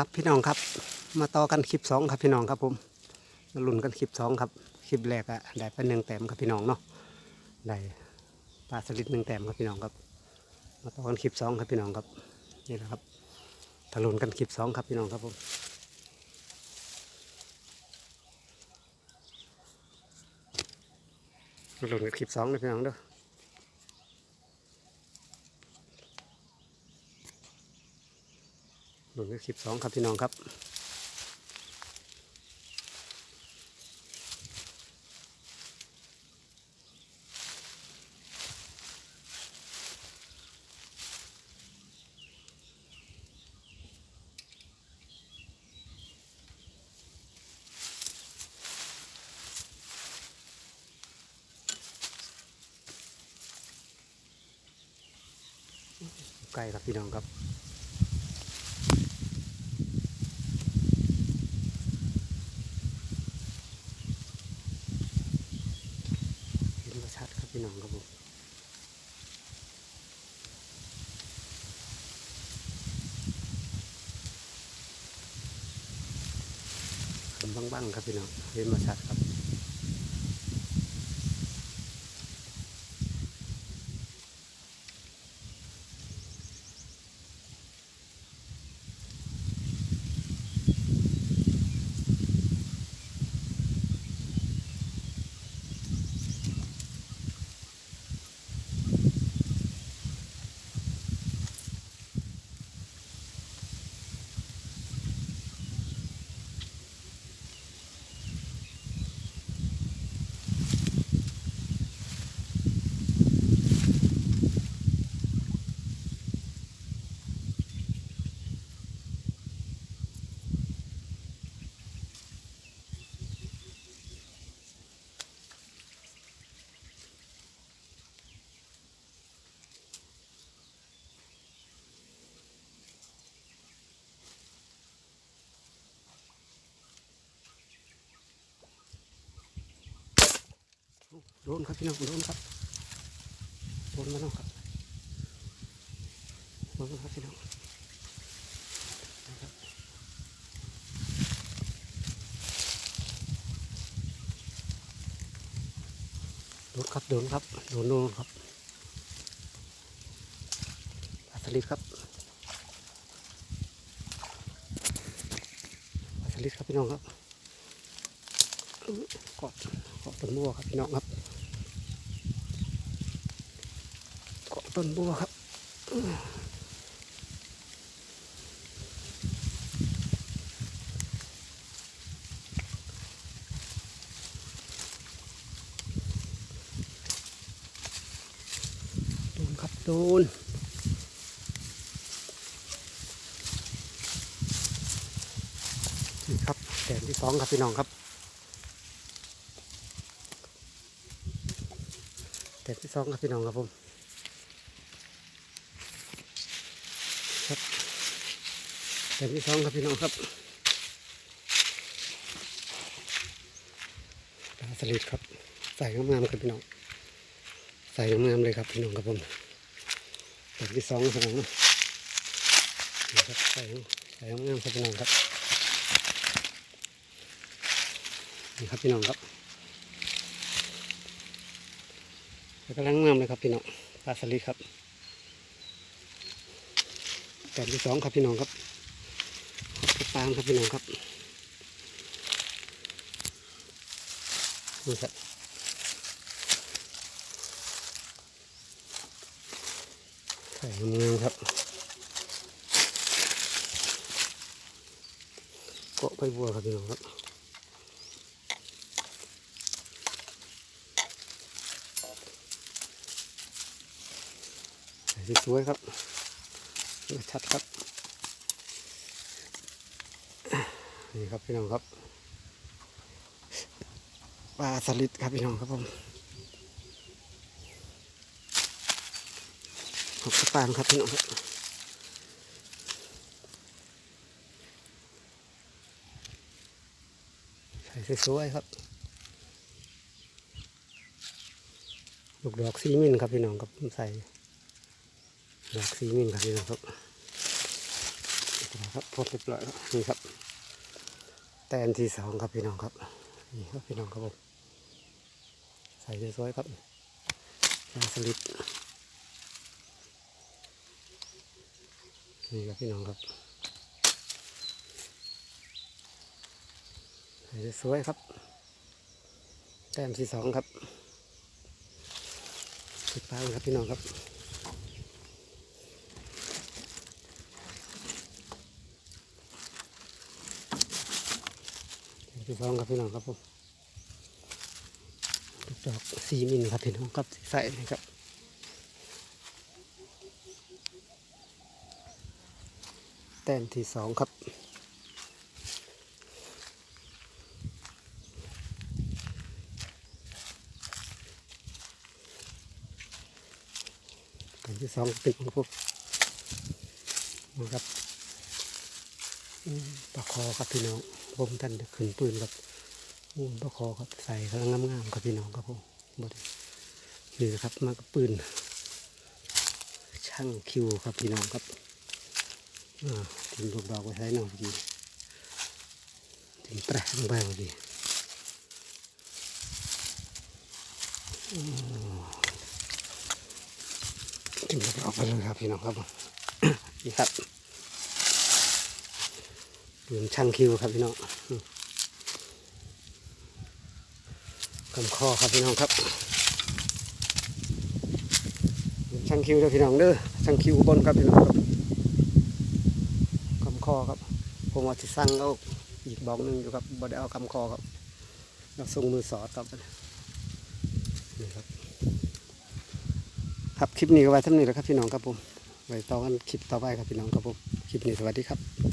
ครับพี่น้องครับ มาต่อกันคลิปสองครับพี่น้องครับผมมาลุ้นกันคลิปสองครับคลิปแรกอะได้ไปหนึ่งแต้มครับพี่น้องเนาะได้ปลาสลิดหนึ่งแต้มครับพี่น้องครับ มาต่อกันคลิปสองครับพี่น้องครับนี่แหละครับทะลุนกันคลิปสองครับพี่น้องครับผมหลุนกันคลิปสองเลยพี่น้องเด้อ หนุนคลิปสองครับพี่น้องครับไก่ครับพี่น้องครับ เห็นประชัดครับ พี่น้องครับผมขมบ้างๆครับพี่น้องเห็นมาชัดครับ โดนครับพี่น้องโดนครับโดนมาแล้วครับโดนครับพี่น้องนะครับโดนครับโดนครับโดนโดนครับปลาสลิดครับปลาสลิดครับพี่น้องครับกอดเกาะต้นบัวครับพี่น้องครับเกาะ ต้นบัวครับโดนครับโดนนี่ครับแต้มที่สองครับพี่น้องครับแตกที่สองครับพี่น้องครับผมครับ แตกที่สองครับพี่น้องครับปลาสลิดครับ ใส่งามๆครับพี่น้อง ใส่งามๆเลยครับพี่น้องครับผมแตกที่สองครับผมนี่ครับใส่ใส่งามๆครับพี่น้องครับนี่ครับพี่น้องครับกำลังงามเลยครับพี่น้องปลาสลิดครับแต้มที่สองครับพี่น้องครับางครับพี่น้องครับนี่ครับใส่งามครับเกาะใบบัวครับพี่น้องครับสวยครับชัดครับ นี่ครับพี่น้องครับปลาสลิดครับพี่น้องครับผมขอบปางครับพี่น้องครับใส่สวยๆครับลูกดอกซีมินครับพี่น้องครับผมใส่ดอกสีมินครับพี่น้องครับครับพดเรียบร้อยแล้วนี่ครับ แตนที่สองครับพี่น้องครับนี่ครับพี่น้องครับผมใส่สวยๆครับยาสลิดนี่ครับพี่น้องครับใส่สวยๆครับ แต้มที่สองครับติดตามครับพี่น้องครับ ที่สองครับพี่น้องครับผมลูกดอกสี่มิลครับพี่น้องครับใส่นี่ครับแต้มที่สองครับแต้มที่สองเป็นของผมนะครับอืม ปลาคอครับพี่น้องผมท่านขึ้นปืนครับอืมปลาคอครับใส่กำลังงามๆครับพี่น้องครับผมบดนี่นะครับมากับปืน ช่างคิวครับพี่น้องครับอ่าทิ้งลูกดอกไว้ใช้หน่อยดีทิ้งแปะลงไปพอดีอืมทิ้งลูกดอกไปเลยครับพี่น้องครับนี่ครับ ปืนช่างคิวครับพี่น้องกำข้อครับพี่น้องครับช่างคิวเด้อพี่น้องเด้อช่างคิวบนครับพี่น้องครับกำข้อครับ ผมว่าจะสั่งเอาอีกบอกหนึ่งอยู่ครับบ่ได้เอากำข้อครับเราส่งมือสอดครับนี่ครับ ครับคลิปนี้ก็ไว้ท่านี้แล้วครับพี่น้องครับผมไว้ต่อกันคลิปต่อไปครับพี่น้องครับผมคลิปนี้สวัสดีครับ